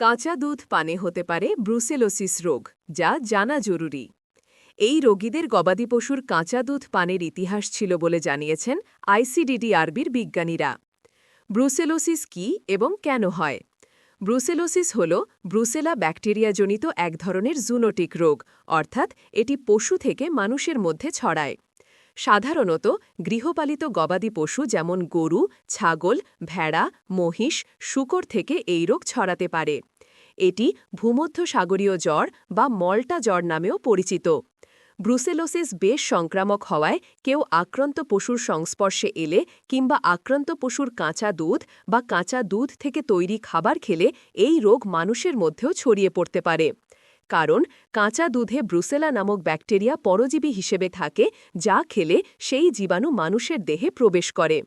কাঁচা দুধ পানে হতে পারে ব্রুসেলোসিস রোগ, যা জানা জরুরি। এই রোগীদের গবাদি পশুর কাঁচা দুধ পানের ইতিহাস ছিল বলে জানিয়েছেন আইসিডিডিআরবির বিজ্ঞানীরা। ব্রুসেলোসিস কি এবং কেন হয়? ব্রুসেলোসিস হল ব্রুসেলা ব্যাকটেরিয়াজনিত এক ধরনের জুনোটিক রোগ, অর্থাৎ এটি পশু থেকে মানুষের মধ্যে ছড়ায়। সাধারণত গৃহপালিত গবাদি পশু যেমন গরু, ছাগল, ভেড়া, মহিষ, শুকর থেকে এই রোগ ছড়াতে পারে। এটি ভূমধ্যসাগরীয় জ্বর বা মল্টা জ্বর নামেও পরিচিত। ব্রুসেলোসিস বেশ সংক্রামক হওয়ায় কেউ আক্রান্ত পশুর সংস্পর্শে এলে কিংবা আক্রান্ত পশুর কাঁচা দুধ বা কাঁচা দুধ থেকে তৈরি খাবার খেলে এই রোগ মানুষের মধ্যেও ছড়িয়ে পড়তে পারে। কারণ কাঁচা দুধে ব্রুসেলা নামক ব্যাকটেরিয়া পরজীবী হিসেবে থাকে, যা খেলে সেই জীবাণু মানুষের দেহে প্রবেশ করে।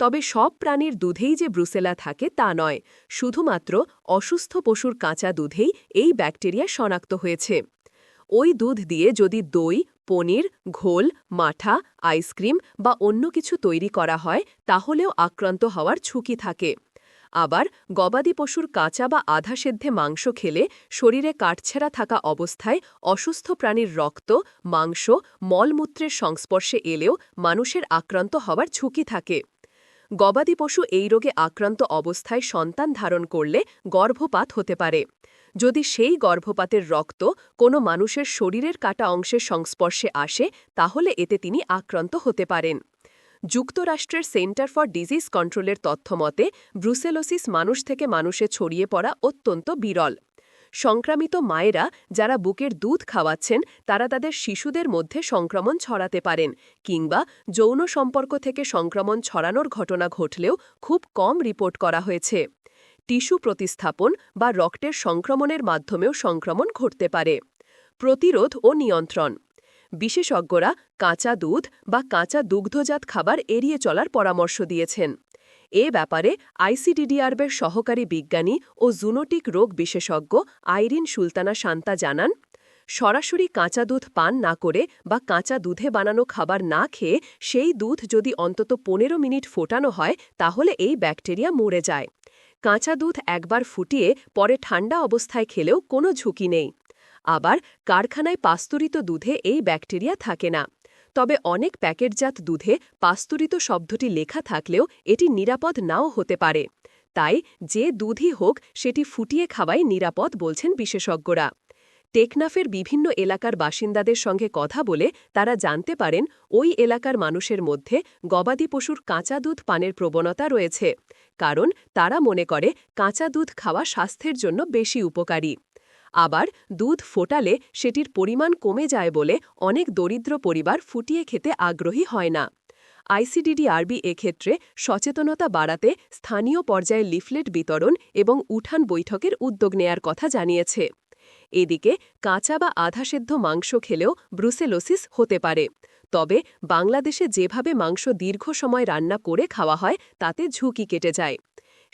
তবে সব প্রাণীর দুধেই যে ব্রুসেলা থাকে তা নয়, শুধুমাত্র অসুস্থ পশুর কাঁচা দুধেই এই ব্যাকটেরিয়া শনাক্ত হয়েছে। ওই দুধ দিয়ে যদি দই, পনির, ঘোল, মাঠা, আইসক্রিম বা অন্য কিছু তৈরি করা হয়, তাহলেও আক্রান্ত হওয়ার ঝুঁকি থাকে। আবার গবাদি পশুর কাঁচা বা আধা সেদ্ধে মাংস খেলে শরীরে কাটছেড়া থাকা অবস্থায় অসুস্থ প্রাণীর রক্ত, মাংস, মলমূত্রের সংস্পর্শে এলেও মানুষের আক্রান্ত হওয়ার ঝুঁকি থাকে। গবাদি পশু এই রোগে আক্রান্ত অবস্থায় সন্তান ধারণ করলে গর্ভপাত হতে পারে। যদি সেই গর্ভপাতের রক্ত কোনো মানুষের শরীরের কাটা অংশের সংস্পর্শে আসে, তাহলে এতে তিনি আক্রান্ত হতে পারেন। যুক্তরাষ্ট্রের সেন্টার ফর ডিজিজ কন্ট্রোলের তথ্যমতে, ব্রুসেলোসিস মানুষ থেকে মানুষে ছড়িয়ে পড়া অত্যন্ত বিরল। সংক্রামিত মায়েরা যারা বুকের দুধ খাওয়াচ্ছেন, তারা তাদের শিশুদের মধ্যে সংক্রমণ ছড়াতে পারেন কিংবা যৌন সম্পর্ক থেকে সংক্রমণ ছড়ানোর ঘটনা ঘটলেও খুব কম রিপোর্ট করা হয়েছে। টিস্যু প্রতিস্থাপন বা রক্তের সংক্রমণের মাধ্যমেও সংক্রমণ ঘটতে পারে। প্রতিরোধ ও নিয়ন্ত্রণ। বিশেষজ্ঞরা কাঁচা দুধ বা কাঁচা দুগ্ধজাত খাবার এড়িয়ে চলার পরামর্শ দিয়েছেন। এ ব্যাপারে আইসিডিডিআরবের সহকারী বিজ্ঞানী ও জুনোটিক রোগ বিশেষজ্ঞ আইরিন সুলতানা শান্তা জানান, সরাসরি কাঁচা দুধ পান না করে বা কাঁচা দুধে বানানো খাবার না খেয়ে সেই দুধ যদি অন্তত পনেরো মিনিট ফোটানো হয়, তাহলে এই ব্যাকটেরিয়া মরে যায়। কাঁচা দুধ একবার ফুটিয়ে পরে ঠান্ডা অবস্থায় খেলেও কোনো ঝুঁকি নেই। আবার কারখানায় পাস্তুরিত দুধে এই ব্যাকটেরিয়া থাকে না। তবে অনেক প্যাকেটজাত দুধে পাস্তুরিত শব্দটি লেখা থাকলেও এটি নিরাপদ নাও হতে পারে। তাই যে দুধই হোক, সেটি ফুটিয়ে খাওয়াই নিরাপদ বলছেন বিশেষজ্ঞরা। টেকনাফের বিভিন্ন এলাকার বাসিন্দাদের সঙ্গে কথা বলে তারা জানতে পারেন, ওই এলাকার মানুষের মধ্যে গবাদি পশুর কাঁচা দুধ পানের প্রবণতা রয়েছে। কারণ তারা মনে করে, কাঁচা দুধ খাওয়া স্বাস্থ্যের জন্য বেশি উপকারী। আবার দুধ ফোটালে সেটির পরিমাণ কমে যায় বলে অনেক দরিদ্র পরিবার ফুটিয়ে খেতে আগ্রহী হয় না। আইসিডিডিআরবি এক্ষেত্রে সচেতনতা বাড়াতে স্থানীয় পর্যায়ে লিফলেট বিতরণ এবং উঠান বৈঠকের উদ্যোগ নেয়ার কথা জানিয়েছে। এদিকে কাঁচা বা আধাসেদ্ধ মাংস খেলেও ব্রুসেলোসিস হতে পারে। তবে বাংলাদেশে যেভাবে মাংস দীর্ঘ সময় রান্না করে খাওয়া হয়, তাতে ঝুঁকি কেটে যায়।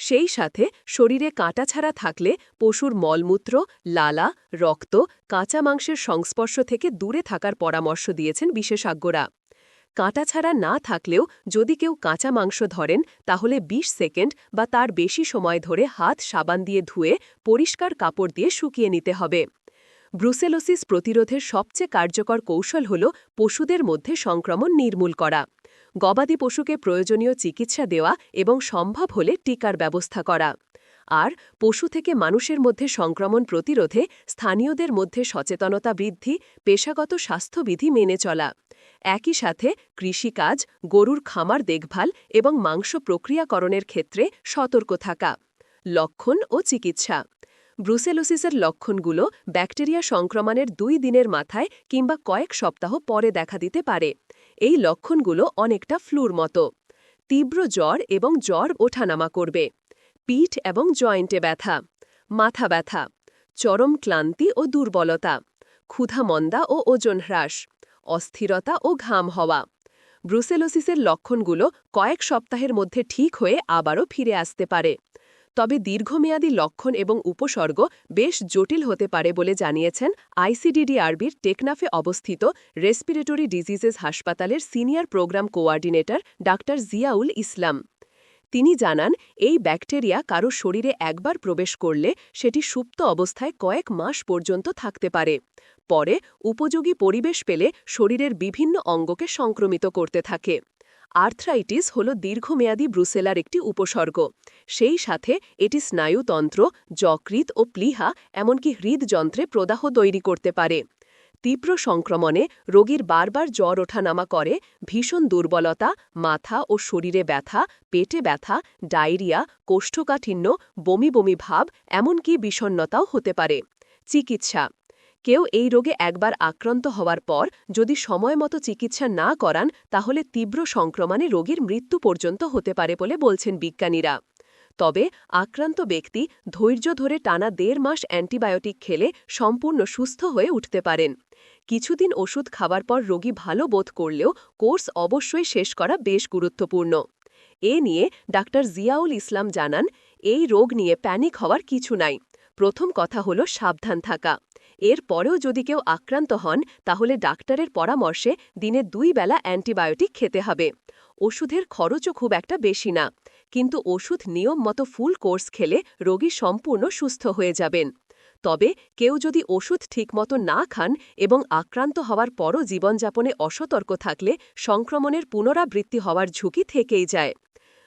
সেই সাথে শরীরে কাঁটা ছাড়া থাকলে পশুর মলমূত্র, লালা, রক্ত, কাঁচা মাংসের সংস্পর্শ থেকে দূরে থাকার পরামর্শ দিয়েছেন বিশেষজ্ঞরা। কাঁটা ছাড়া না থাকলেও যদি কেউ কাঁচা মাংস ধরেন, তাহলে ২০ সেকেন্ড বা তার বেশি সময় ধরে হাত সাবান দিয়ে ধুয়ে পরিষ্কার কাপড় দিয়ে শুকিয়ে নিতে হবে। ব্রুসেলোসিস প্রতিরোধের সবচেয়ে কার্যকর কৌশল হল পশুদের মধ্যে সংক্রমণ নির্মূল করা। গবাদি পশুকে প্রয়োজনীয় চিকিৎসা দেওয়া এবং সম্ভব হলে টিকার ব্যবস্থা করা। আর পশু থেকে মানুষের মধ্যে সংক্রমণ প্রতিরোধে স্থানীয়দের মধ্যে সচেতনতা বৃদ্ধি, পেশাগত স্বাস্থ্যবিধি মেনে চলা। একই সাথে কৃষিকাজ, গরুর খামার দেখভাল এবং মাংস প্রক্রিয়াকরণের ক্ষেত্রে সতর্ক থাকা। লক্ষণ ও চিকিৎসা। ব্রুসেলোসিসের লক্ষণগুলো ব্যাকটেরিয়া সংক্রমণের দুই দিনের মাথায় কিংবা কয়েক সপ্তাহ পরে দেখা দিতে পারে। এই লক্ষণগুলো অনেকটা ফ্লুর মতো। তীব্র জ্বর এবং জ্বর ওঠানামা করবে। পিঠ এবং জয়েন্টে ব্যথা, মাথা ব্যথা, চরম ক্লান্তি ও দুর্বলতা ক্ষুধা মন্দা ও ওজন হ্রাস, অস্থিরতা ও ঘাম হওয়া। ব্রুসেলোসিসের লক্ষণগুলো কয়েক সপ্তাহের মধ্যে ঠিক হয়ে আবারও ফিরে আসতে পারে। তবে দীর্ঘমেয়াদী লক্ষণ এবং উপসর্গ বেশ জটিল হতে পারে বলে জানিয়েছেন আইসিডিডিআরবির টেকনাফে অবস্থিত রেসপিরেটরি ডিজিজেস হাসপাতালের senior programme coordinator doctor Ziaul Islam. তিনি জানান, এই ব্যাকটেরিয়া কারও শরীরে একবার প্রবেশ করলে সেটি সুপ্ত অবস্থায় কয়েক মাস পর্যন্ত থাকতে পারে। পরে উপযোগী পরিবেশ পেলে শরীরের বিভিন্ন অঙ্গকে সংক্রমিত করতে থাকে। আর্থ্রাইটিস হল দীর্ঘমেয়াদী ব্রুসেলার একটি উপসর্গ। সেই সাথে এটি স্নায়ুতন্ত্র যকৃত ও প্লিহা এমনকি হৃদযন্ত্রে প্রদাহ তৈরি করতে পারে। তীব্র সংক্রমণে রোগীর বারবার জ্বর ওঠানামা করে, ভীষণ দুর্বলতা, মাথা ও শরীরে ব্যথা, পেটে ব্যথা, ডায়রিয়া, কোষ্ঠকাঠিন্য, বমি বমি ভাব, এমনকি বিষণ্নতাও হতে পারে। চিকিৎসা কেউ এই রোগে একবার আক্রান্ত হওয়ার পর যদি সময়মতো চিকিৎসা না করান, তাহলে তীব্র সংক্রমণে রোগীর মৃত্যু পর্যন্ত হতে পারে বলে বলছেন বিজ্ঞানীরা। তবে আক্রান্ত ব্যক্তি ধৈর্য ধরে টানা দেড় মাস অ্যান্টিবায়োটিক খেলে সম্পূর্ণ সুস্থ হয়ে উঠতে পারেন। কিছুদিন ওষুধ খাবার পর রোগী ভালো বোধ করলেও কোর্স অবশ্যই শেষ করা বেশ গুরুত্বপূর্ণ। এ নিয়ে ডাক্তার জিয়াউল ইসলাম জানান, এই রোগ নিয়ে প্যানিক হওয়ার কিছু নাই। প্রথম কথা হলো সাবধান থাকা। এর পরেও যদি কেউ আক্রান্ত হন, তাহলে ডাক্তারের পরামর্শে দিনে দুই বেলা অ্যান্টিবায়োটিক খেতে হবে। ওষুধের খরচও খুব একটা বেশি না। কিন্তু ওষুধ নিয়ম মতো ফুল কোর্স খেলে রোগী সম্পূর্ণ সুস্থ হয়ে যাবেন। তবে কেউ যদি ওষুধ ঠিকমতো না খান এবং আক্রান্ত হওয়ার পরও জীবনযাপনে অসতর্ক থাকলে সংক্রমণের পুনরাবৃত্তি হওয়ার ঝুঁকি থেকেই যায়।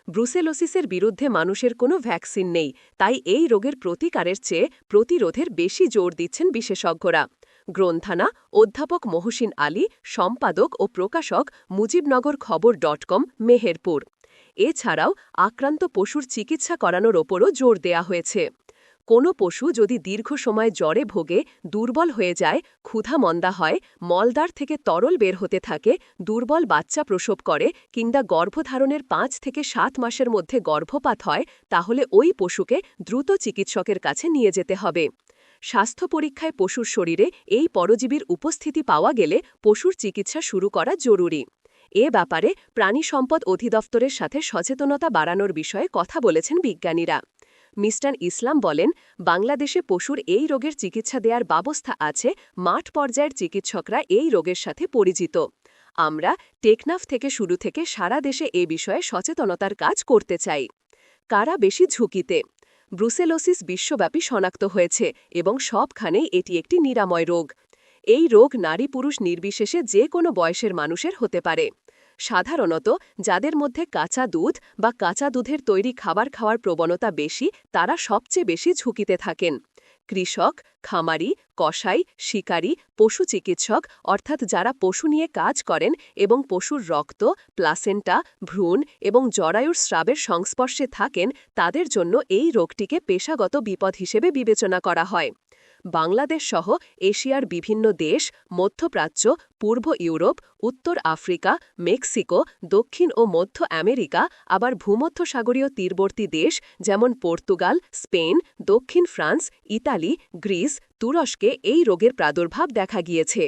ব্রুসেলোসিসের বিরুদ্ধে মানুষের কোনো ভ্যাকসিন নেই, তাই এই রোগের প্রতিকারের চেয়ে প্রতিরোধের বেশি জোর দিচ্ছেন বিশেষজ্ঞরা। গ্রন্থানা অধ্যাপক মহসিন আলী, সম্পাদক ও প্রকাশক মুজিবনগর খবর ডট কম, মেহেরপুর। এছাড়াও আক্রান্ত পশুর চিকিৎসা করানোর ওপরও জোর দেয়া হয়েছে। কোনো পশু যদি দীর্ঘ সময় জ্বরে ভোগে, দুর্বল হয়ে যায়, ক্ষুধা মন্দা হয় মলদার থেকে তরল বের হতে থাকে, দুর্বল বাচ্চা প্রসব করে কিংবা গর্ভধারণের পাঁচ থেকে সাত মাসের মধ্যে গর্ভপাত হয়, তাহলে ওই পশুকে দ্রুত চিকিৎসকের কাছে নিয়ে যেতে হবে। স্বাস্থ্য পরীক্ষায় পশুর শরীরে এই পরজীবীর উপস্থিতি পাওয়া গেলে পশুর চিকিৎসা শুরু করা জরুরি। এ ব্যাপারে প্রাণী সম্পদ অধিদপ্তরের সাথে সচেতনতা বাড়ানোর বিষয়ে কথা বলেছেন বিজ্ঞানীরা। মিস্টার ইসলাম বলেন, বাংলাদেশে পশুর এই রোগের চিকিৎসা দেওয়ার ব্যবস্থা আছে, মাঠ পর্যায়ের চিকিৎসকরা এই রোগের সাথে পরিচিত। আমরা টেকনাফ থেকে শুরু থেকে সারা দেশে এ বিষয়ে সচেতনতার কাজ করতে চাই। কারা বেশি ঝুঁকিতে? ব্রুসেলোসিস বিশ্বব্যাপী শনাক্ত হয়েছে এবং সবখানেই এটি একটি নিরাময় রোগ। এই রোগ নারী পুরুষ নির্বিশেষে যে কোনো বয়সের মানুষের হতে পারে। সাধারণত যাদের মধ্যে কাঁচা দুধ বা কাঁচা দুধের তৈরি খাবার খাওয়ার প্রবণতা বেশি, তারা সবচেয়ে বেশি ঝুঁকিতে থাকেন। কৃষক, খামারি, কসাই, শিকারী, পশু চিকিৎসক অর্থাৎ যারা পশু নিয়ে কাজ করেন এবং পশুর রক্ত, প্লাসেন্টা, ভ্রূণ এবং জরায়ুর স্রাবের সংস্পর্শে থাকেন, তাদের জন্য এই রোগটিকে পেশাগত বিপদ হিসেবে বিবেচনা করা হয়। বাংলাদেশ সহ এশিয়ার বিভিন্ন দেশ, মধ্যপ্রাচ্য, পূর্ব ইউরোপ, উত্তর আফ্রিকা, মেক্সিকো, দক্ষিণ ও মধ্য আমেরিকা, আবার ভূমধ্যসাগরীয় তীরবর্তী দেশ যেমন পর্তুগাল, স্পেন, দক্ষিণ ফ্রান্স, ইতালি, গ্রিস, তুরস্কে এই রোগের প্রাদুর্ভাব দেখা গিয়েছে।